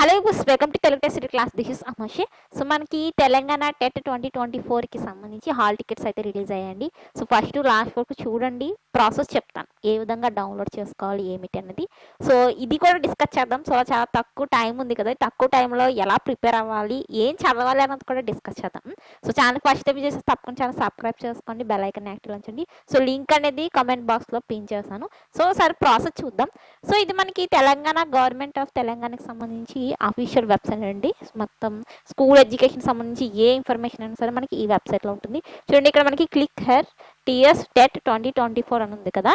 Hello boss welcome to Telugu test class this is అమోషే so మనకి Telangana TET twenty twenty ఫోర్కి సంబంధించి hall tickets అయితే release అయ్యాయండి. So first last వరకు చూడండి. ప్రాసెస్ చెప్తాను. ఏ విధంగా డౌన్లోడ్ చేసుకోవాలి ఏమిటి అన్నది. సో ఇది కూడా డిస్కస్ చేద్దాం. సో చాలా తక్కువ టైం ఉంది కదా. తక్కువ టైంలో ఎలా ప్రిపేర్ అవ్వాలి ఏం చదవాలి అన్నది కూడా డిస్కస్ చేద్దాం. సో ఛానల్ ఫస్ట్ టైం చేసి తప్పకుండా ఛానల్ సబ్స్క్రైబ్ చేసుకోండి. బెల్ ఐకన్ యాక్టివ్ ఉంచండి. సో లింక్ అనేది కామెంట్ బాక్స్లో పిన్ చేశాను. సో సరే ప్రాసెస్ చూద్దాం. సో ఇది మనకి తెలంగాణ గవర్నమెంట్ ఆఫ్ తెలంగాణకి సంబంధించి అఫీషియల్ వెబ్సైట్ అండి. మొత్తం స్కూల్ ఎడ్యుకేషన్ సంబంధించి ఏ ఇన్ఫర్మేషన్ అయినా సరే మనకి ఈ వెబ్సైట్లో ఉంటుంది. చూడండి ఇక్కడ మనకి click here TS TET twenty twenty four అని ఉంది కదా?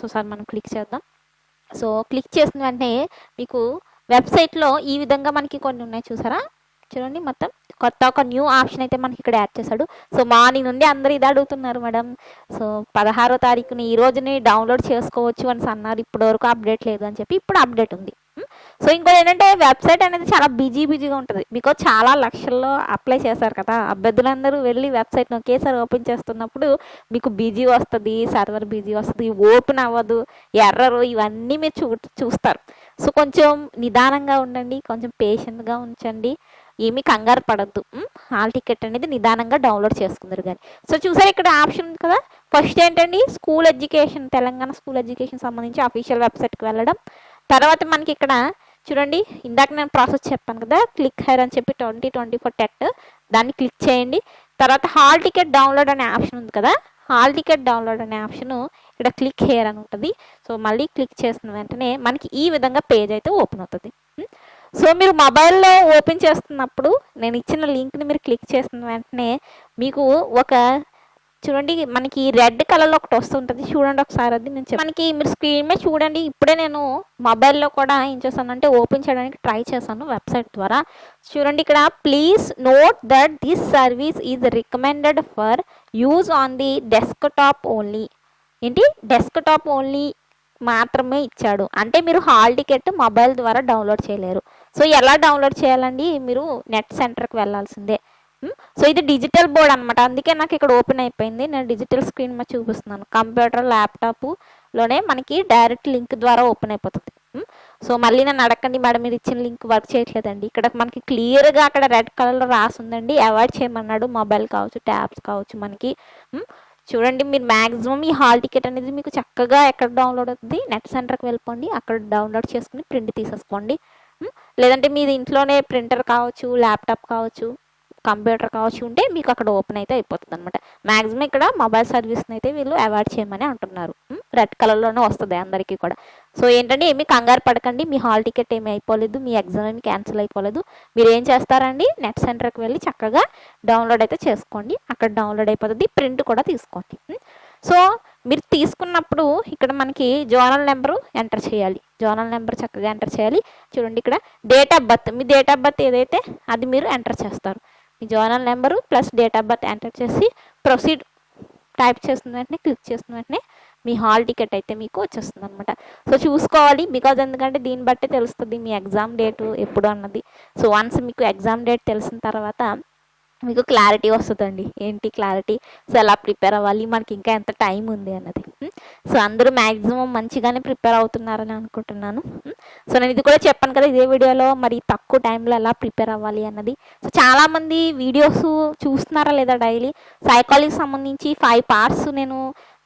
సో సార్ మనం క్లిక్ చేద్దాం. సో క్లిక్ చేసిన వెంటనే మీకు వెబ్సైట్లో ఈ విధంగా మనకి కొన్ని ఉన్నాయి చూసారా? చూడండి మొత్తం కొత్త ఒక న్యూ ఆప్షన్ అయితే మనకి ఇక్కడ యాడ్ చేశాడు. సో మార్నింగ్ నుండి అందరూ ఇది అడుగుతున్నారు మేడం. సో పదహారో తారీఖుని ఈ రోజుని డౌన్లోడ్ చేసుకోవచ్చు అని అన్నారు ఇప్పటివరకు అప్డేట్ లేదు అని చెప్పి ఇప్పుడు అప్డేట్ ఉంది. సో ఇంకోటి ఏంటంటే వెబ్సైట్ అనేది చాలా బిజీ బిజీగా ఉంటుంది. బికాజ్ చాలా లక్షల్లో అప్లై చేశారు కదా. అభ్యర్థులందరూ వెళ్ళి వెబ్సైట్ని ఒకేసారి ఓపెన్ చేస్తున్నప్పుడు మీకు బిజీ వస్తుంది సర్వర్ బిజీ వస్తుంది ఓపెన్ అవ్వదు ఎర్రరు ఇవన్నీ మీరు చూ చూస్తారు. సో కొంచెం నిదానంగా ఉండండి కొంచెం పేషెంట్గా ఉంచండి. ఏమీ కంగారు పడద్దు. హాల్ టికెట్ అనేది నిదానంగా డౌన్లోడ్ చేసుకుందరు కానీ సో చూసారు ఇక్కడ ఆప్షన్ ఉంది కదా? ఫస్ట్ ఏంటండి? School education Telangana school education సంబంధించి అఫీషియల్ వెబ్సైట్కి వెళ్ళడం. తర్వాత మనకి ఇక్కడ చూడండి ఇందాక నేను ప్రాసెస్ చెప్పాను కదా క్లిక్ హైర్ అని చెప్పి ట్వంటీ ట్వంటీ ఫోర్ టెట్ దాన్ని క్లిక్ చేయండి. తర్వాత హాల్ టికెట్ డౌన్లోడ్ అనే ఆప్షన్ ఉంది కదా హాల్ టికెట్ డౌన్లోడ్ అనే ఆప్షన్ ఇక్కడ క్లిక్ హెయిర్ అని ఉంటుంది. సో మళ్ళీ క్లిక్ చేసిన వెంటనే మనకి ఈ విధంగా పేజ్ అయితే ఓపెన్ అవుతుంది. సో మీరు మొబైల్లో ఓపెన్ చేస్తున్నప్పుడు నేను ఇచ్చిన లింక్ని మీరు క్లిక్ చేసిన వెంటనే మీకు ఒక చూడండి మనకి రెడ్ కలర్లో ఒకటి వస్తుంటుంది. చూడండి ఒకసారి అది నేను మనకి మీరు స్క్రీన్ మీద చూడండి ఇప్పుడే నేను మొబైల్లో కూడా ఏం చేశానంటే ఓపెన్ చేయడానికి ట్రై చేశాను వెబ్సైట్ ద్వారా. చూడండి ఇక్కడ please note that this service is recommended for use on the desktop only. ఏంటి? డెస్క్ టాప్ ఓన్లీ మాత్రమే ఇచ్చాడు. అంటే మీరు హాల్ టికెట్ మొబైల్ ద్వారా డౌన్లోడ్ చేయలేరు. సో ఎలా డౌన్లోడ్ చేయాలండి? మీరు నెట్ సెంటర్కి వెళ్ళాల్సిందే. సో ఇది డిజిటల్ బోర్డ్ అనమాట అందుకే నాకు ఇక్కడ ఓపెన్ అయిపోయింది. నేను డిజిటల్ స్క్రీన్ మీద చూపిస్తున్నాను. కంప్యూటర్ ల్యాప్టాప్లోనే మనకి డైరెక్ట్ లింక్ ద్వారా ఓపెన్ అయిపోతుంది. సో మళ్ళీ నేను అడగండి మేడం మీరు ఇచ్చిన లింక్ వర్క్ చేయట్లేదండి. ఇక్కడ మనకి క్లియర్గా అక్కడ రెడ్ కలర్లో రాసి ఉందండి అవాయిడ్ చేయమన్నాడు. మొబైల్ కావచ్చు ట్యాబ్స్ కావచ్చు మనకి. చూడండి మీరు మ్యాక్సిమం ఈ హాల్ టికెట్ అనేది మీకు చక్కగా ఎక్కడ డౌన్లోడ్ అవుతుంది? నెట్ సెంటర్కి వెళ్ళిపోండి. అక్కడ డౌన్లోడ్ చేసుకుని ప్రింట్ తీసేసుకోండి. లేదంటే మీది ఇంట్లోనే ప్రింటర్ కావచ్చు ల్యాప్టాప్ కావచ్చు కంప్యూటర్ కావచ్చు ఉంటే మీకు అక్కడ ఓపెన్ అయితే అయిపోతుంది అనమాట మ్యాక్సిమం ఇక్కడ మొబైల్ సర్వీస్ని అయితే వీళ్ళు అవాయిడ్ చేయమని అంటున్నారు. రెడ్ కలర్లోనే వస్తుంది అందరికీ కూడా. సో ఏంటంటే ఏమీ కంగారు పడకండి మీ హాల్ టికెట్ ఏమీ అయిపోలేదు మీ ఎగ్జామ్ ఏమి క్యాన్సిల్ అయిపోలేదు. మీరు ఏం చేస్తారండి? నెట్ సెంటర్కి వెళ్ళి చక్కగా డౌన్లోడ్ అయితే చేసుకోండి. అక్కడ డౌన్లోడ్ అయిపోతుంది ప్రింట్ కూడా తీసుకోండి. సో మీరు తీసుకున్నప్పుడు ఇక్కడ మనకి జోనల్ నెంబరు ఎంటర్ చేయాలి. జోనల్ నెంబర్ చక్కగా ఎంటర్ చేయాలి. చూడండి ఇక్కడ డేట్ ఆఫ్ బర్త్ మీ డేట్ ఆఫ్ బర్త్ ఏదైతే అది మీరు ఎంటర్ చేస్తారు. మీ zonal number plus date of birth enter చేసి ప్రొసీడ్ టైప్ చేసిన వెంటనే క్లిక్ చేసిన వెంటనే మీ హాల్ టికెట్ అయితే మీకు వచ్చేస్తుంది అనమాట సో చూసుకోవాలి బికాజ్ ఎందుకంటే దీన్ని బట్టి తెలుస్తుంది మీ ఎగ్జామ్ డేటు ఎప్పుడు అన్నది. సో వన్స్ మీకు ఎగ్జామ్ డేట్ తెలిసిన తర్వాత మీకు క్లారిటీ వస్తుందండి. ఏంటి క్లారిటీ సో ఎలా ప్రిపేర్ అవ్వాలి? మనకి ఇంకా ఎంత టైం ఉంది అన్నది. సో అందరూ మ్యాక్సిమం మంచిగానే ప్రిపేర్ అవుతున్నారని అనుకుంటున్నాను. సో నేను ఇది కూడా చెప్పాను కదా ఇదే వీడియోలో మరి తక్కువ టైంలో ఎలా ప్రిపేర్ అవ్వాలి అన్నది. సో చాలామంది వీడియోస్ చూస్తున్నారా లేదా డైలీ సైకాలజీకి సంబంధించి ఫైవ్ పార్ట్స్ నేను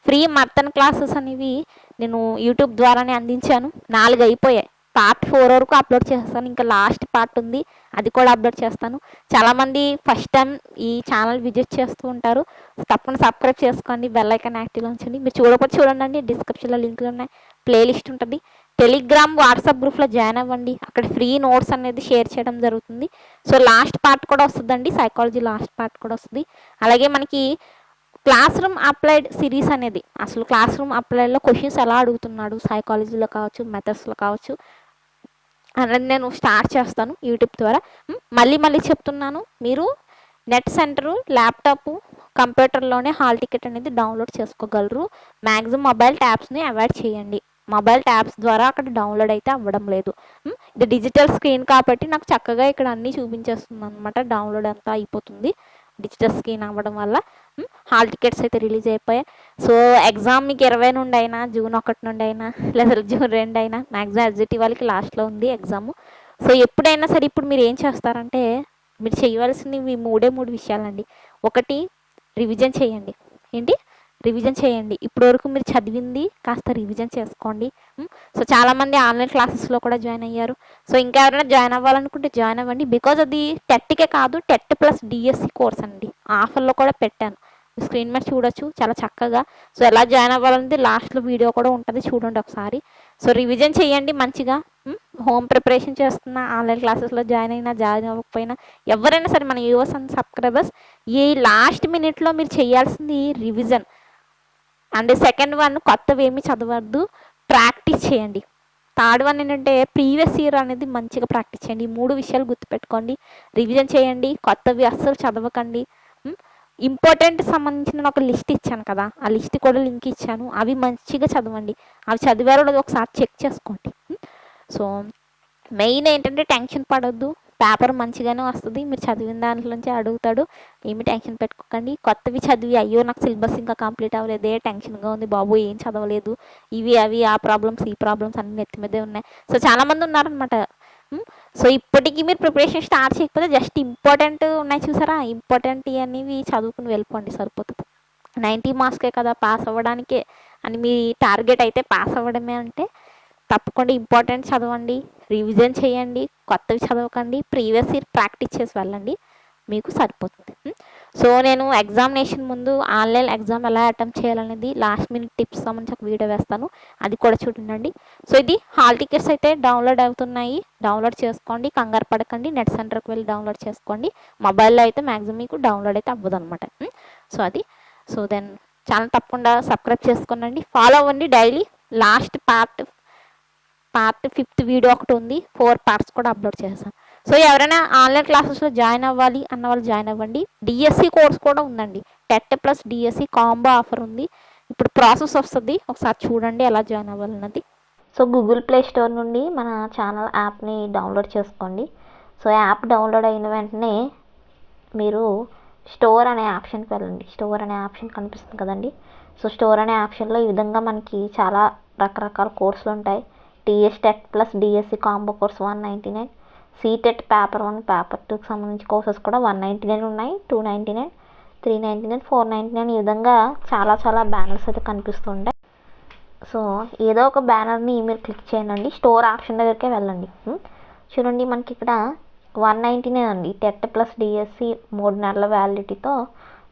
ఫ్రీ మర్తన్ క్లాసెస్ అనేవి నేను యూట్యూబ్ ద్వారానే అందించాను. నాలుగు అయిపోయాయి. పార్ట్ ఫోర్ వరకు అప్లోడ్ చేస్తాను. ఇంకా లాస్ట్ పార్ట్ ఉంది. అది కూడా అప్లోడ్ చేస్తాను. చాలామంది ఫస్ట్ టైం ఈ ఛానల్ విజిట్ చేస్తూ ఉంటారు. తప్పకుండా సబ్స్క్రైబ్ చేసుకోండి. బెల్ ఐకాన్ యాక్టివ్గా ఉంచండి. మీరు చూడకపోతే చూడండి డిస్క్రిప్షన్లో లింకులు ఉన్నాయి. ప్లేలిస్ట్ ఉంటుంది. టెలిగ్రామ్ వాట్సాప్ గ్రూప్లో జాయిన్ అవ్వండి. అక్కడ ఫ్రీ నోట్స్ అనేది షేర్ చేయడం జరుగుతుంది. సో లాస్ట్ పార్ట్ కూడా వస్తుందండి. సైకాలజీ లాస్ట్ పార్ట్ కూడా వస్తుంది. అలాగే మనకి క్లాస్ రూమ్ అప్లైడ్ సిరీస్ అనేది అసలు క్లాస్ రూమ్ అప్లైడ్లో క్వశ్చన్స్ ఎలా అడుగుతున్నాడు? సైకాలజీలో కావచ్చు మెథడ్స్లో కావచ్చు. అనేది నేను స్టార్ట్ చేస్తాను యూట్యూబ్ ద్వారా. మళ్ళీ మళ్ళీ చెప్తున్నాను మీరు నెట్ సెంటరు ల్యాప్టాప్ కంప్యూటర్లోనే హాల్ టికెట్ అనేది డౌన్లోడ్ చేసుకోగలరు. మ్యాక్సిమం మొబైల్ ట్యాబ్స్ని అవాయిడ్ చేయండి. మొబైల్ ట్యాబ్స్ ద్వారా అక్కడ డౌన్లోడ్ అయితే అవ్వడం లేదు. ఇది డిజిటల్ స్క్రీన్ కాబట్టి నాకు చక్కగా ఇక్కడ అన్నీ చూపించేస్తుంది అనమాట డౌన్లోడ్ అంతా అయిపోతుంది. డిజిటల్ స్క్రీన్ అవ్వడం వల్ల హాల్ టికెట్స్ అయితే రిలీజ్ అయిపోయాయి. సో ఎగ్జామ్ మీకు ఇరవై నుండి అయినా జూన్ ఒకటి నుండి అయినా లేదా జూన్ రెండు అయినా మ్యాక్సిమం ఎగ్జిట్ వాళ్ళకి లాస్ట్లో ఉంది ఎగ్జామ్ సో ఎప్పుడైనా సరే ఇప్పుడు మీరు ఏం చేస్తారంటే మీరు చేయవలసినవి మూడే మూడు విషయాలండి. ఒకటి రివిజన్ చేయండి. ఏంటి? రివిజన్ చేయండి. ఇప్పటివరకు మీరు చదివింది కాస్త రివిజన్ చేసుకోండి. సో చాలామంది ఆన్లైన్ క్లాసెస్లో కూడా జాయిన్ అయ్యారు. సో ఇంకా ఎవరైనా జాయిన్ అవ్వాలనుకుంటే జాయిన్ అవ్వండి. బికాజ్ అది టెట్కే కాదు టెట్ ప్లస్ డిఎస్సి కోర్స్ అండి. ఆఫర్లో కూడా పెట్టాను. స్క్రీన్ మీద చూడొచ్చు చాలా చక్కగా. సో ఎలా జాయిన్ అవ్వాలనేది లాస్ట్లో వీడియో కూడా ఉంటుంది చూడండి ఒకసారి. సో రివిజన్ చేయండి మంచిగా. హోమ్ ప్రిపరేషన్ చేస్తున్న ఆన్లైన్ క్లాసెస్లో జాయిన్ అయినా జాయిన్ అవ్వకపోయినా ఎవరైనా సరే మన యూవర్స్ అండ్ సబ్స్క్రైబర్స్ ఈ లాస్ట్ మినిట్లో మీరు చేయాల్సింది రివిజన్ అండ్ సెకండ్ వన్ కొత్తవి ఏమి చదవద్దు. ప్రాక్టీస్ చేయండి. థర్డ్ వన్ ఏంటంటే ప్రీవియస్ ఇయర్ అనేది మంచిగా ప్రాక్టీస్ చేయండి. ఈ మూడు విషయాలు గుర్తుపెట్టుకోండి. రివిజన్ చేయండి. కొత్తవి అస్సలు చదవకండి. ఇంపార్టెంట్ సంబంధించిన ఒక లిస్ట్ ఇచ్చాను కదా. ఆ లిస్ట్ కూడా లింక్ ఇచ్చాను. అవి మంచిగా చదవండి. అవి చదివారో లేదో ఒకసారి చెక్ చేసుకోండి. సో మెయిన్ ఏంటంటే టెన్షన్ పడొద్దు. పేపర్ మంచిగానే వస్తుంది. మీరు చదివిన దాంట్లోంచి అడుగుతాడు. ఏమి టెన్షన్ పెట్టుకోకండి. కొత్తవి చదివి అయ్యో నాకు సిలబస్ ఇంకా కంప్లీట్ అవ్వలేదే టెన్షన్గా ఉంది బాబు ఏం చదవలేదు. ఇవి అవి ఆ ప్రాబ్లమ్స్ ఈ ప్రాబ్లమ్స్ అన్ని నెత్తి మీదే ఉన్నాయి. సో చాలామంది ఉన్నారనమాట సో ఇప్పటికీ మీరు ప్రిపరేషన్ స్టార్ట్ చేయకపోతే జస్ట్ ఇంపార్టెంట్ ఉన్నాయి చూసారా? ఇంపార్టెంట్ అనేవి చదువుకుని వెళ్ళిపోండి సరిపోతుంది. నైంటీ మార్క్స్కే కదా పాస్ అవ్వడానికే అని మీ టార్గెట్ అయితే పాస్ అవ్వడమే అంటే తప్పకుండా ఇంపార్టెంట్ చదవండి రివిజన్ చేయండి కొత్తవి చదవకండి ప్రీవియస్ ఇయర్ ప్రాక్టీస్ చేసి వెళ్ళండి మీకు సరిపోతుంది. సో నేను ఎగ్జామినేషన్ ముందు ఆన్లైన్ ఎగ్జామ్ ఎలా అటెంప్ట్ చేయాలనేది లాస్ట్ మినిట్ టిప్స్ సంబంధించి ఒక వీడియో వేస్తాను. అది కూడా చూడండి. సో ఇది హాల్ టికెట్స్ అయితే డౌన్లోడ్ అవుతున్నాయి. డౌన్లోడ్ చేసుకోండి కంగారు పడకండి నెట్ సెంటర్కి వెళ్ళి డౌన్లోడ్ చేసుకోండి. మొబైల్లో అయితే మ్యాక్సిమం మీకు డౌన్లోడ్ అయితే అవ్వదు అనమాట సో అది. సో దెన్ ఛానల్ తప్పకుండా సబ్స్క్రైబ్ చేసుకోనండి. ఫాలో అవ్వండి daily. Last part part fifth video ఒకటి ఉంది. ఫోర్ పార్ట్స్ కూడా అప్లోడ్ చేశాను. సో ఎవరైనా ఆన్లైన్ క్లాసెస్లో జాయిన్ అవ్వాలి అన్న వాళ్ళు జాయిన్ అవ్వండి. డిఎస్సి కోర్స్ కూడా ఉందండి. TET plus DSC combo offer ఉంది. ఇప్పుడు ప్రాసెస్ వస్తుంది. ఒకసారి చూడండి ఎలా జాయిన్ అవ్వాలన్నది సో గూగుల్ ప్లే స్టోర్ నుండి మన ఛానల్ యాప్ని డౌన్లోడ్ చేసుకోండి. సో యాప్ డౌన్లోడ్ అయిన వెంటనే మీరు స్టోర్ అనే ఆప్షన్కి వెళ్ళండి. స్టోర్ అనే ఆప్షన్ కనిపిస్తుంది కదండి. సో స్టోర్ అనే ఆప్షన్లో ఈ విధంగా మనకి చాలా రకరకాల కోర్సులు ఉంటాయి. TS TET plus DSC combo course one ninety nine CTET paper one paper టూకి సంబంధించి కోర్సెస్ కూడా వన్ నైంటీ నైన్ ఉన్నాయి two ninety nine three ninety nine four ninety nine ఈ విధంగా చాలా చాలా బ్యానర్స్ అయితే కనిపిస్తుంటాయి సో ఏదో ఒక బ్యానర్ని మీరు క్లిక్ చేయండి స్టోర్ ఆప్షన్ దగ్గరికే వెళ్ళండి. Hmm? చూడండి మనకి ఇక్కడ వన్ నైంటీ నైన్ అండి. టెట్ ప్లస్ డిఎస్సి మూడు నెలల వ్యాలిడిటీతో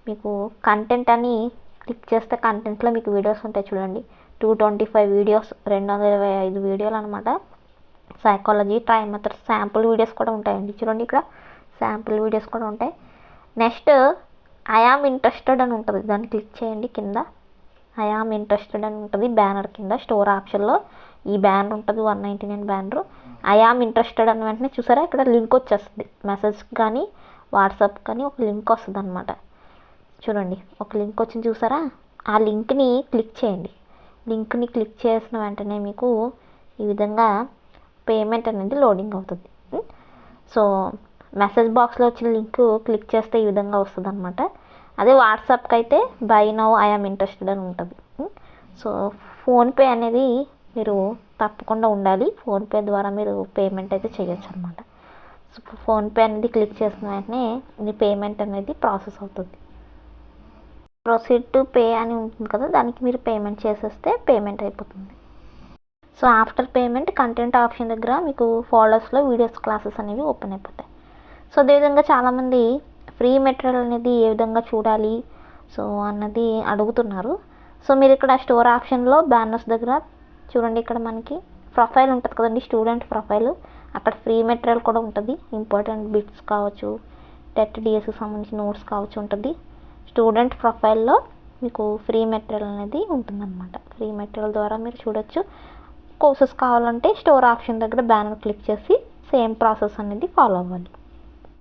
మీకు కంటెంట్ అని క్లిక్ చేస్తే కంటెంట్లో మీకు వీడియోస్ ఉంటాయి చూడండి. టూ ట్వంటీ ఫైవ్ వీడియోస్ రెండు వందల ఇరవై ఐదు వీడియోలు అనమాట psychology tri method sample videos కూడా ఉంటాయండి. చూడండి ఇక్కడ శాంపుల్ వీడియోస్ కూడా ఉంటాయి. నెక్స్ట్ ఐ ఇంట్రెస్టెడ్ అని ఉంటుంది. దాన్ని క్లిక్ చేయండి కింద. ఐ ఇంట్రెస్టెడ్ అని ఉంటుంది బ్యానర్ కింద స్టోర్ ఆప్షన్లో ఈ బ్యానర్ ఉంటుంది one ninety nine banner I interested అని వెంటనే చూసారా? ఇక్కడ లింక్ వచ్చేస్తుంది. మెసేజ్ కానీ వాట్సాప్ కానీ ఒక లింక్ వస్తుంది అనమాట చూడండి ఒక లింక్ వచ్చింది చూసారా? ఆ లింక్ని క్లిక్ చేయండి. లింక్ని క్లిక్ చేసిన వెంటనే మీకు ఈ విధంగా పేమెంట్ అనేది లోడింగ్ అవుతుంది. సో మెసేజ్ బాక్స్లో వచ్చిన లింక్ క్లిక్ చేస్తే ఈ విధంగా వస్తుంది అనమాట అదే వాట్సాప్కి అయితే బై నౌ ఐఎమ్ ఇంట్రెస్టెడ్ అని ఉంటుంది. సో ఫోన్పే అనేది మీరు తప్పకుండా ఉండాలి. ఫోన్పే ద్వారా మీరు పేమెంట్ అయితే చేయొచ్చు అనమాట సో ఫోన్పే అనేది క్లిక్ చేసిన వెంటనే మీ పేమెంట్ అనేది ప్రాసెస్ అవుతుంది. ప్రొసీడ్ టు పే అని ఉంటుంది కదా దానికి మీరు పేమెంట్ చేసేస్తే పేమెంట్ అయిపోతుంది. So after payment content option దగ్గర మీకు ఫోల్డర్స్లో వీడియోస్ క్లాసెస్ అనేవి ఓపెన్ అయిపోతాయి. సో అదేవిధంగా చాలామంది ఫ్రీ మెటీరియల్ అనేది ఏ విధంగా చూడాలి సో అన్నది అడుగుతున్నారు. సో మీరు ఇక్కడ స్టోర్ ఆప్షన్లో బ్యానర్స్ దగ్గర చూడండి ఇక్కడ మనకి ప్రొఫైల్ ఉంటుంది కదండి స్టూడెంట్ ప్రొఫైల్ అక్కడ ఫ్రీ మెటీరియల్ కూడా ఉంటుంది. ఇంపార్టెంట్ బిట్స్ కావచ్చు టెట్ డిఎస్కి సంబంధించిన నోట్స్ కావచ్చు ఉంటుంది. స్టూడెంట్ ప్రొఫైల్లో మీకు ఫ్రీ మెటీరియల్ అనేది ఉంటుందన్నమాట. ఫ్రీ మెటీరియల్ ద్వారా మీరు చూడొచ్చు. కోర్సెస్ కావాలంటే స్టోర్ ఆప్షన్ దగ్గర బ్యానర్ క్లిక్ చేసి సేమ్ ప్రాసెస్ అనేది ఫాలో అవ్వాలి.